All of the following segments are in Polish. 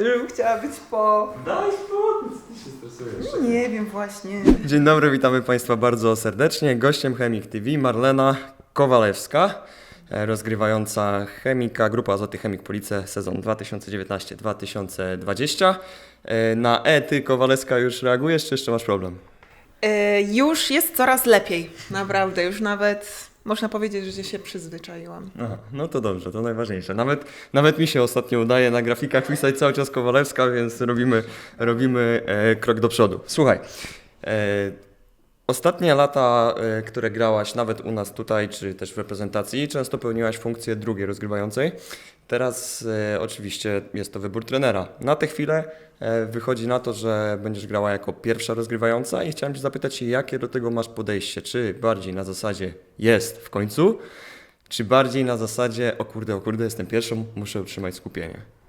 Żebym chciała być po... Daj spokój, ty się stresujesz. Nie wiem właśnie. Dzień dobry, witamy Państwa bardzo serdecznie. Gościem Chemik TV Marlena Kowalewska, e, rozgrywająca chemika, grupa Azoty Chemik Police sezon 2019-2020. E, Na E ty Kowalewska już reagujesz, czy jeszcze masz problem? E, już jest coraz lepiej, naprawdę. Już nawet można powiedzieć, że się przyzwyczaiłam. Aha, no to dobrze, to najważniejsze. Nawet, nawet mi się ostatnio udaje na grafikach pisać cały czas Kowalewska, więc robimy, robimy e, krok do przodu. Słuchaj, e, ostatnie lata, e, które grałaś nawet u nas tutaj, czy też w reprezentacji, często pełniłaś funkcję drugiej rozgrywającej. Teraz e, oczywiście jest to wybór trenera. Na tę chwilę e, wychodzi na to, że będziesz grała jako pierwsza rozgrywająca i chciałem Cię zapytać, jakie do tego masz podejście? Czy bardziej na zasadzie jest w końcu, czy bardziej na zasadzie, o kurde, o kurde, jestem pierwszą, muszę utrzymać skupienie?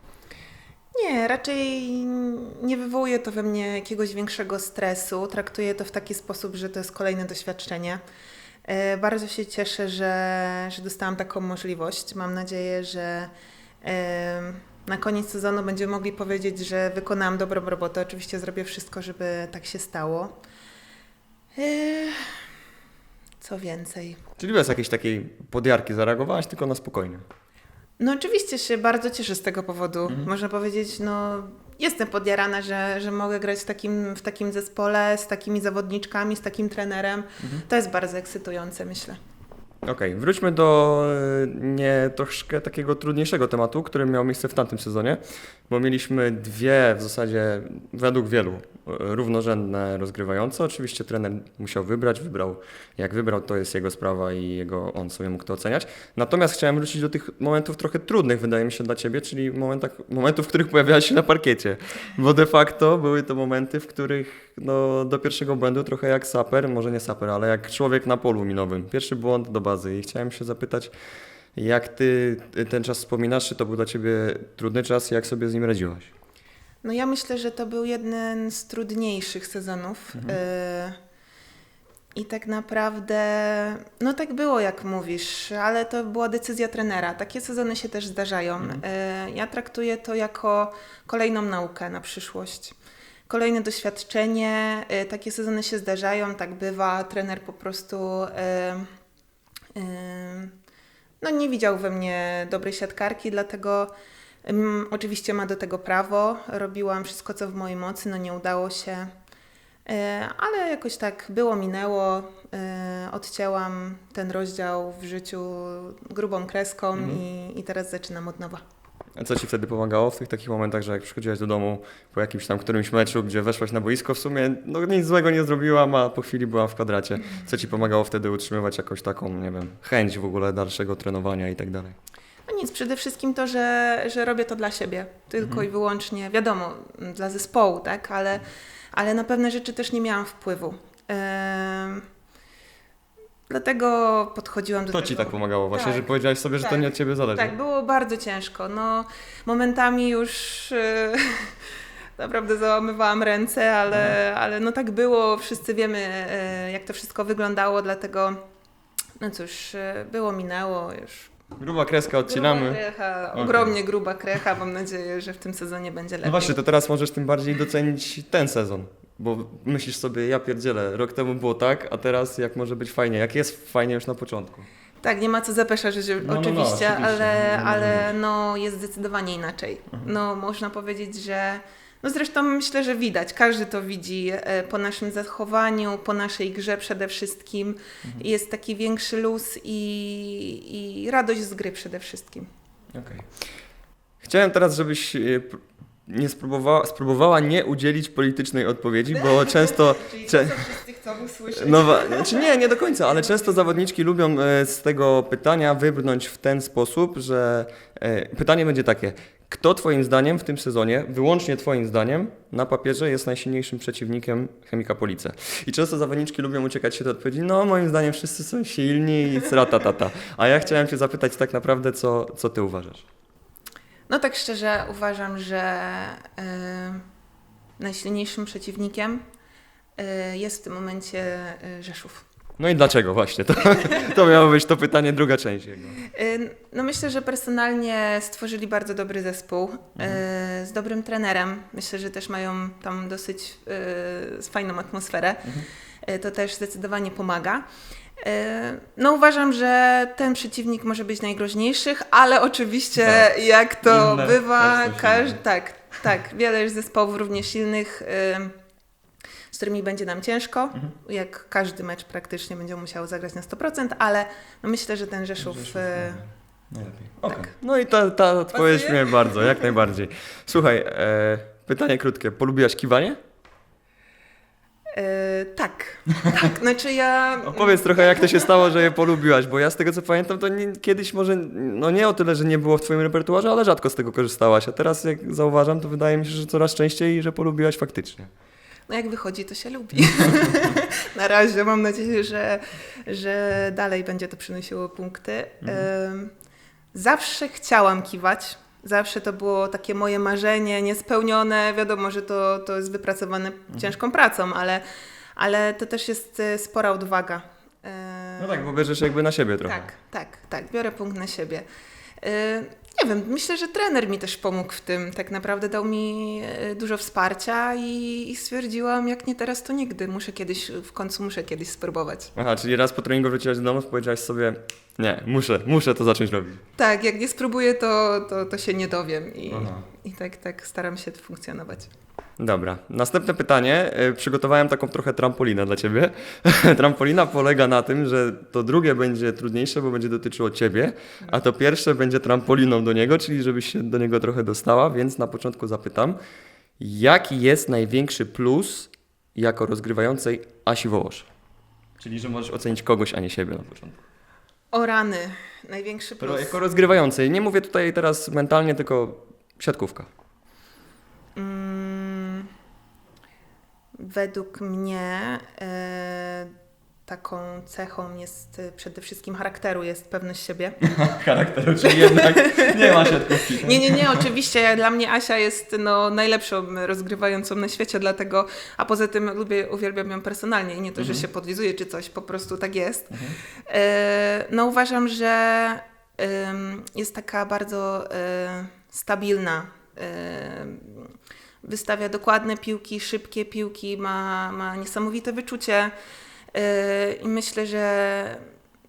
Nie, raczej nie wywołuje to we mnie jakiegoś większego stresu. Traktuję to w taki sposób, że to jest kolejne doświadczenie. E, Bardzo się cieszę, że, że dostałam taką możliwość. Mam nadzieję, że e, na koniec sezonu będziemy mogli powiedzieć, że wykonałam dobrą robotę. Oczywiście zrobię wszystko, żeby tak się stało. E, Co więcej? Czyli bez jakiejś takiej podjarki zareagowałaś, tylko na spokojnie. No oczywiście się bardzo cieszę z tego powodu. Można powiedzieć, no jestem podjarana, że, że mogę grać w takim, w takim zespole, z takimi zawodniczkami, z takim trenerem. To jest bardzo ekscytujące, myślę. Okej, wróćmy do e, nie troszkę takiego trudniejszego tematu, który miał miejsce w tamtym sezonie, bo mieliśmy dwie w zasadzie, według wielu, e, równorzędne rozgrywające. Oczywiście trener musiał wybrać, wybrał jak wybrał, to jest jego sprawa i jego, on sobie mógł to oceniać. Natomiast chciałem wrócić do tych momentów trochę trudnych, wydaje mi się, dla Ciebie, czyli momentach, momentów, w których pojawiałaś się na parkiecie, bo de facto były to momenty, w których no, do pierwszego błędu trochę jak saper, może nie saper, ale jak człowiek na polu minowym. Pierwszy błąd do i chciałem się zapytać, jak Ty ten czas wspominasz, czy to był dla Ciebie trudny czas i jak sobie z nim radziłaś? No ja myślę, że to był jeden z trudniejszych sezonów. Y, I tak naprawdę, no tak było jak mówisz, ale to była decyzja trenera. Takie sezony się też zdarzają. Y, Ja traktuję to jako kolejną naukę na przyszłość. Kolejne doświadczenie, y, takie sezony się zdarzają, tak bywa. Trener po prostu y, no, nie widział we mnie dobrej siatkarki, dlatego oczywiście ma do tego prawo. Robiłam wszystko, co w mojej mocy, no nie udało się. E, ale jakoś tak było, minęło. E, odcięłam ten rozdział w życiu grubą kreską i, i teraz zaczynam od nowa. A co Ci wtedy pomagało w tych takich momentach, że jak przychodziłaś do domu po jakimś tam którymś meczu, gdzie weszłaś na boisko, w sumie no, nic złego nie zrobiłam, a po chwili byłam w kwadracie. Co Ci pomagało wtedy utrzymywać jakąś taką, nie wiem, chęć w ogóle dalszego trenowania i tak dalej? No nic, przede wszystkim to, że, że robię to dla siebie. Tylko i wyłącznie, wiadomo, dla zespołu, tak? Ale, ale na pewne rzeczy też nie miałam wpływu. Em, dlatego podchodziłam do To tego. Ci tak pomagało właśnie, Tak. że powiedziałeś sobie, że to Tak. nie od Ciebie zależy. Tak, było bardzo ciężko. No, momentami już e, naprawdę załamywałam ręce, ale, ale no tak było. Wszyscy wiemy, e, jak to wszystko wyglądało, dlatego no cóż, e, było, minęło już. Gruba kreska Gruba odcinamy. krecha, Okej. ogromnie gruba krecha. Mam nadzieję, że w tym sezonie będzie lepiej. No właśnie, to teraz możesz tym bardziej docenić ten sezon. Bo myślisz sobie, ja pierdzielę, rok temu było tak, a teraz jak może być fajnie, jak jest fajnie już na początku. Tak, nie ma co zapeszać, No, no, no, oczywiście, oczywiście. ale, No, no, ale no, jest zdecydowanie inaczej. No, można powiedzieć, że. No zresztą myślę, że widać, każdy to widzi e, po naszym zachowaniu, po naszej grze przede wszystkim. Jest taki większy luz i, i radość z gry przede wszystkim. Okej. Chciałem teraz, żebyś e, nie spróbowała, spróbowała nie udzielić politycznej odpowiedzi, bo często... Czyli to, co wszyscy chcą usłyszeć. No, znaczy nie, nie do końca, ale często zawodniczki lubią e, z tego pytania wybrnąć w ten sposób, że e, pytanie będzie takie. Kto Twoim zdaniem w tym sezonie, wyłącznie Twoim zdaniem, na papierze jest najsilniejszym przeciwnikiem Chemika Police? I często zawodniczki lubią uciekać się do odpowiedzi, no moim zdaniem wszyscy są silni i tata. A ja chciałem Cię zapytać tak naprawdę, co, co Ty uważasz? No tak szczerze uważam, że e, najsilniejszym przeciwnikiem e, jest w tym momencie e, Rzeszów. No i dlaczego właśnie? To, to miało być to pytanie, druga część jego. No myślę, że personalnie stworzyli bardzo dobry zespół y, z dobrym trenerem. Myślę, że też mają tam dosyć fajną atmosferę. Y, To też zdecydowanie pomaga. Y, No uważam, że ten przeciwnik może być najgroźniejszych, ale oczywiście Tak. jak to Inne bywa, też są każ- silne. tak, tak, wiele jest zespołów równie silnych, y, z którymi będzie nam ciężko. Mhm. Jak każdy mecz praktycznie będzie musiał zagrać na 100%, ale no myślę, że ten Rzeszów... Rzeszów, y, Najlepiej. Okej. Tak. No i ta, ta odpowiedź mnie bardzo, jak najbardziej. Słuchaj, e, pytanie krótkie. Polubiłaś kiwanie? E, tak, tak, znaczy ja... Opowiedz trochę, jak to się stało, że je polubiłaś, bo ja z tego co pamiętam, to nie, kiedyś może, no nie o tyle, że nie było w twoim repertuarze, ale rzadko z tego korzystałaś, a teraz jak zauważam, to wydaje mi się, że coraz częściej że polubiłaś faktycznie. No jak wychodzi, to się lubi. Na razie mam nadzieję, że, że dalej będzie to przynosiło punkty. Em, Zawsze chciałam kiwać. Zawsze to było takie moje marzenie niespełnione. Wiadomo, że to, to jest wypracowane ciężką pracą, ale, ale to też jest e, spora odwaga. E, No tak, bo bierzesz jakby na siebie trochę. Tak, tak, tak. Biorę punkt na siebie. Nie wiem, myślę, że trener mi też pomógł w tym. Tak naprawdę dał mi y, dużo wsparcia i, i stwierdziłam, jak nie teraz, to nigdy. Muszę kiedyś, w końcu muszę kiedyś spróbować. Aha, czyli raz po treningu wróciłaś do domu, powiedziałaś sobie, nie, muszę, muszę to zacząć robić. Tak, jak nie spróbuję, to, to, to się nie dowiem i, Aha. i tak, tak staram się funkcjonować. Dobra, następne pytanie. E, Przygotowałem taką trochę trampolinę dla Ciebie. Trampolina polega na tym, że to drugie będzie trudniejsze, bo będzie dotyczyło Ciebie, a to pierwsze będzie trampoliną do niego, czyli żebyś się do niego trochę dostała, więc na początku zapytam, jaki jest największy plus jako rozgrywającej Asi Wołosz? Czyli, że możesz ocenić kogoś, a nie siebie na początku. O rany, największy plus. Jako rozgrywającej. Nie mówię tutaj teraz mentalnie, tylko siatkówka. Mm, według mnie e, taką cechą jest e, przede wszystkim charakteru, jest pewność siebie. Charakteru, czyli jednak nie ma siatkówki. Nie, nie, nie, oczywiście. Dla mnie Asia jest no, najlepszą rozgrywającą na świecie, dlatego, a poza tym lubię, uwielbiam ją personalnie i nie to, że się podlizuje czy coś, po prostu tak jest. E, no uważam, że jest taka bardzo stabilna. Wystawia dokładne piłki, szybkie piłki, ma, ma niesamowite wyczucie e, i myślę, że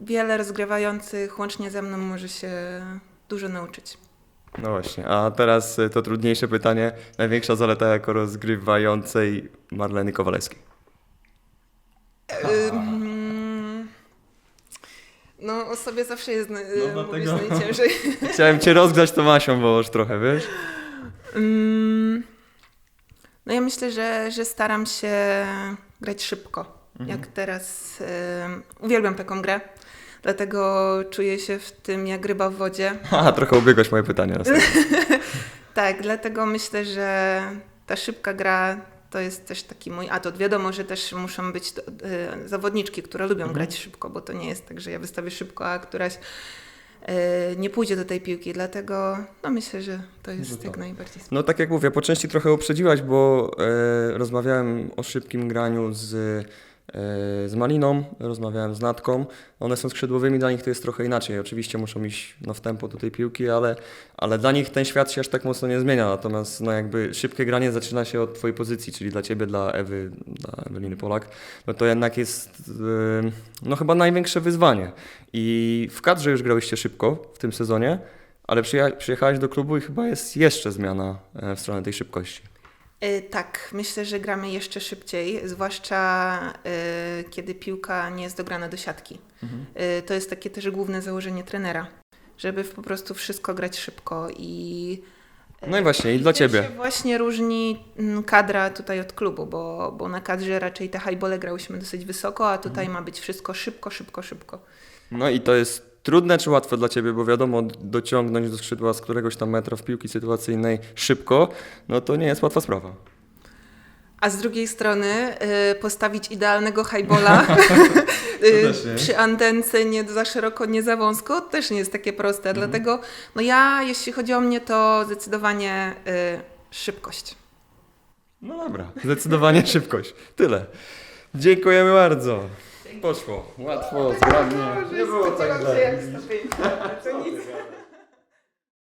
wiele rozgrywających łącznie ze mną może się dużo nauczyć. No właśnie, a teraz y, to trudniejsze pytanie. Największa zaleta jako rozgrywającej Marleny Kowalewskiej. No, o sobie zawsze jest no, dlatego- najciężej. Chciałem cię rozgrzać Tomasią, bo już trochę, wiesz? No ja myślę, że, że staram się grać szybko. Jak teraz ym, uwielbiam taką grę, dlatego czuję się w tym jak ryba w wodzie. A, trochę ubiegłeś moje pytanie. Tak, dlatego myślę, że ta szybka gra to jest też taki mój atut. Wiadomo, że też muszą być y, zawodniczki, które lubią Mhm. grać szybko, bo to nie jest tak, że ja wystawię szybko, a któraś y, nie pójdzie do tej piłki. Dlatego no myślę, że to jest Że jak tak. najbardziej. No tak jak mówię, po części trochę uprzedziłaś, bo e, rozmawiałem o szybkim graniu z, e, z Maliną, rozmawiałem z Natką. One są skrzydłowymi, dla nich to jest trochę inaczej. Oczywiście muszą iść no, w tempo do tej piłki, ale, ale dla nich ten świat się aż tak mocno nie zmienia. Natomiast no, jakby szybkie granie zaczyna się od Twojej pozycji, czyli dla Ciebie, dla Ewy, dla Eweliny Polak. No to jednak jest e, no, chyba największe wyzwanie. I w kadrze już grałyście szybko w tym sezonie. Ale przyjecha- przyjechałeś do klubu i chyba jest jeszcze zmiana e, w stronę tej szybkości. Y, Tak, myślę, że gramy jeszcze szybciej, zwłaszcza y, kiedy piłka nie jest dograna do siatki. Y, to jest takie też główne założenie trenera, żeby po prostu wszystko grać szybko i No i właśnie, i dla Ciebie. się właśnie różni mm, kadra tutaj od klubu, bo, bo na kadrze raczej te highbole grałyśmy dosyć wysoko, a tutaj Mhm. ma być wszystko szybko, szybko, szybko. No i to jest trudne czy łatwe dla Ciebie, bo wiadomo, dociągnąć do skrzydła z któregoś tam metra w piłki sytuacyjnej szybko, no to nie jest łatwa sprawa. A z drugiej strony y, postawić idealnego highbola y, przy antence nie za szeroko, nie za wąsko, też nie jest takie proste. Mhm. Dlatego no ja, jeśli chodzi o mnie, to zdecydowanie y, szybkość. No dobra, zdecydowanie szybkość. Tyle. Dziękujemy bardzo. Poszło. Łatwo, zgrabnie. Nie było tak źle. Jak stopień, to nic.